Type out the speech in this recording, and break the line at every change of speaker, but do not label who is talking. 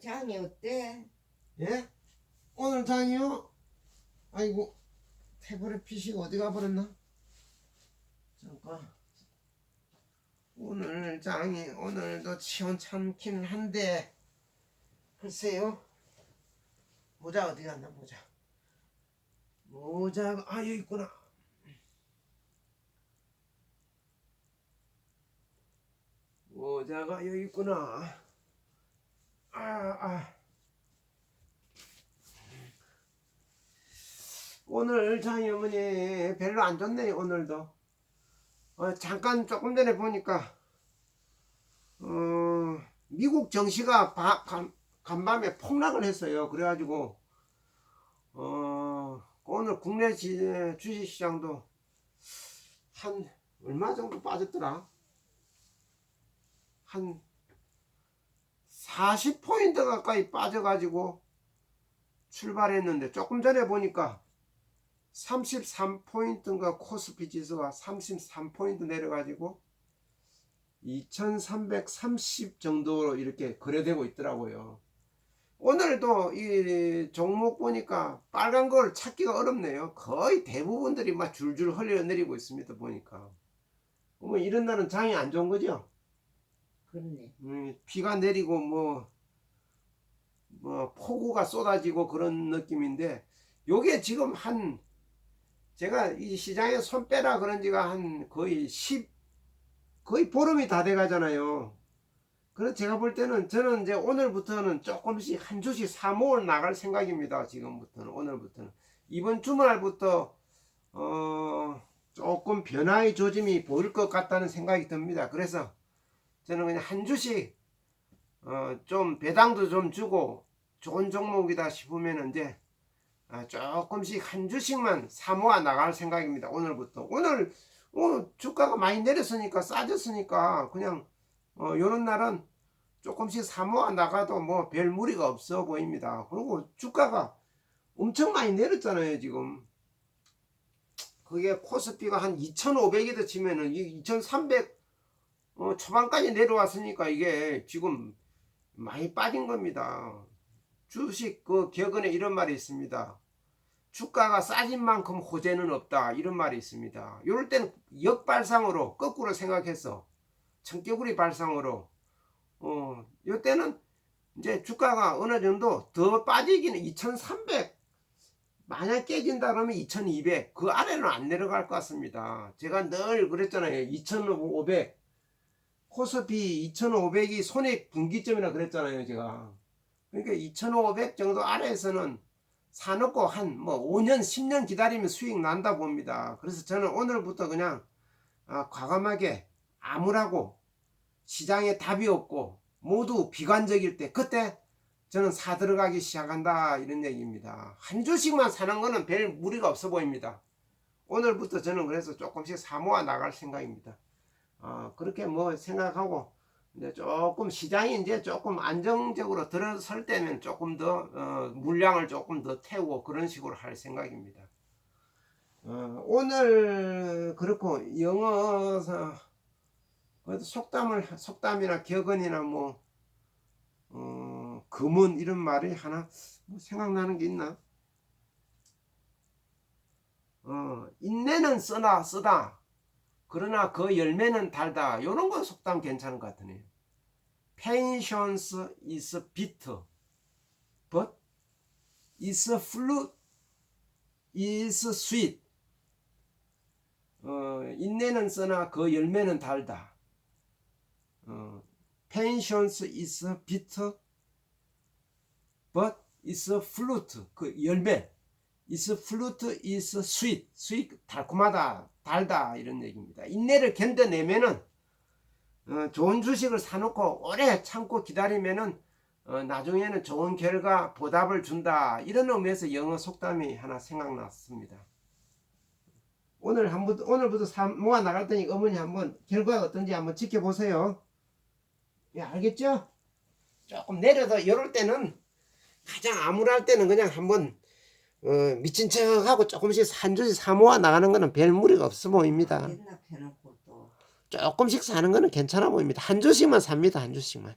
장이 어때?
예? 오늘 장이요? 아이고 태블릿 PC가 어디 가버렸나? 잠깐 오늘 장이 오늘도 시원찮긴 한데 글쎄요 모자 어디 갔나 모자 모자가 아 여기 있구나 모자가 여기 있구나 아 아. 오늘 장이 어머니 별로 안 좋네 오늘도. 어, 잠깐 조금 전에 보니까 어, 미국 정시가 바, 간, 간밤에 폭락을 했어요. 그래가지고 어, 오늘 국내 지, 주식시장도 한 얼마 정도 빠졌더라? 한 40포인트 가까이 빠져가지고 출발했는데 조금 전에 보니까 33포인트인가 코스피 지수가 33포인트 내려가지고 2330 정도로 이렇게 거래되고 있더라고요. 오늘도 이 종목 보니까 빨간 걸 찾기가 어렵네요. 거의 대부분들이 막 줄줄 흘려 내리고 있습니다. 보니까. 뭐 이런 날은 장이 안 좋은 거죠?
그러네.
음, 비가 내리고 뭐, 뭐 폭우가 쏟아지고 그런 느낌인데 요게 지금 한 제가 이 시장에 손 빼라 그런 지가 한 거의 10 거의 보름이 다 돼 가잖아요. 그래서 제가 볼 때는 저는 이제 오늘부터는 조금씩 한 주씩 사모을 나갈 생각입니다. 지금부터는 오늘부터는 이번 주말부터 어 조금 변화의 조짐이 보일 것 같다는 생각이 듭니다. 그래서 저는 그냥 한 주씩 어, 좀 배당도 좀 주고 좋은 종목이다 싶으면 이제 아, 조금씩 한 주씩만 사모아 나갈 생각입니다. 오늘부터 오늘 어, 주가가 많이 내렸으니까 싸졌으니까 그냥 어, 요런 날은 조금씩 사모아 나가도 뭐 별 무리가 없어 보입니다. 그리고 주가가 엄청 많이 내렸잖아요 지금. 그게 코스피가 한 2,500이다 치면은 2,300 어, 초반까지 내려왔으니까 이게 지금 많이 빠진 겁니다. 주식 그 격언에 이런 말이 있습니다. 주가가 싸진 만큼 호재는 없다 이런 말이 있습니다. 이럴 때는 역발상으로 거꾸로 생각해서 청개구리 발상으로 어 이때는 이제 주가가 어느 정도 더 빠지기는 2,300 만약 깨진다 그러면 2,200 그 아래는 안 내려갈 것 같습니다. 제가 늘 그랬잖아요. 2,500 코스피 2,500이 손익 분기점이라 그랬잖아요, 제가. 그러니까 2,500 정도 아래에서는 사놓고 한 뭐 5년, 10년 기다리면 수익 난다 봅니다. 그래서 저는 오늘부터 그냥 아, 과감하게 암울하고 시장에 답이 없고 모두 비관적일 때 그때 저는 사 들어가기 시작한다 이런 얘기입니다. 한 주씩만 사는 거는 별 무리가 없어 보입니다. 오늘부터 저는 그래서 조금씩 사모아 나갈 생각입니다. 어, 그렇게 뭐 생각하고 이제 조금 시장이 이제 조금 안정적으로 들어설 때면 조금 더 어, 물량을 조금 더 태우고 그런 식으로 할 생각입니다. 어, 오늘 그렇고 영어 속담을 속담이나 격언이나 뭐 어, 금은 이런 말이 하나 뭐 생각나는 게 있나? 어, 인내는 쓰나 쓰다. 그러나 그 열매는 달다. 요런 건 속담 괜찮은 것 같으네요. Patience is bitter, but is fruit is sweet. 어, 인내는 쓰나 그 열매는 달다. 어, Patience is bitter, but is fruit. 그 열매. Is fruit is sweet. sweet 달콤하다. 달다 이런 얘기입니다. 인내를 견뎌내면은 어, 좋은 주식을 사놓고 오래 참고 기다리면은 어, 나중에는 좋은 결과 보답을 준다 이런 의미에서 영어 속담이 하나 생각났습니다. 오늘 한번 오늘부터 사, 모아 나갈 테니 어머니 한번 결과가 어떤지 한번 지켜보세요. 예, 알겠죠? 조금 내려도 이럴 때는 가장 암울할 때는 그냥 한번 어, 미친 척하고 조금씩 한 주씩 사모아 나가는 거는 별 무리가 없어 보입니다. 조금씩 사는 거는 괜찮아 보입니다. 한 주씩만 삽니다. 한 주씩만.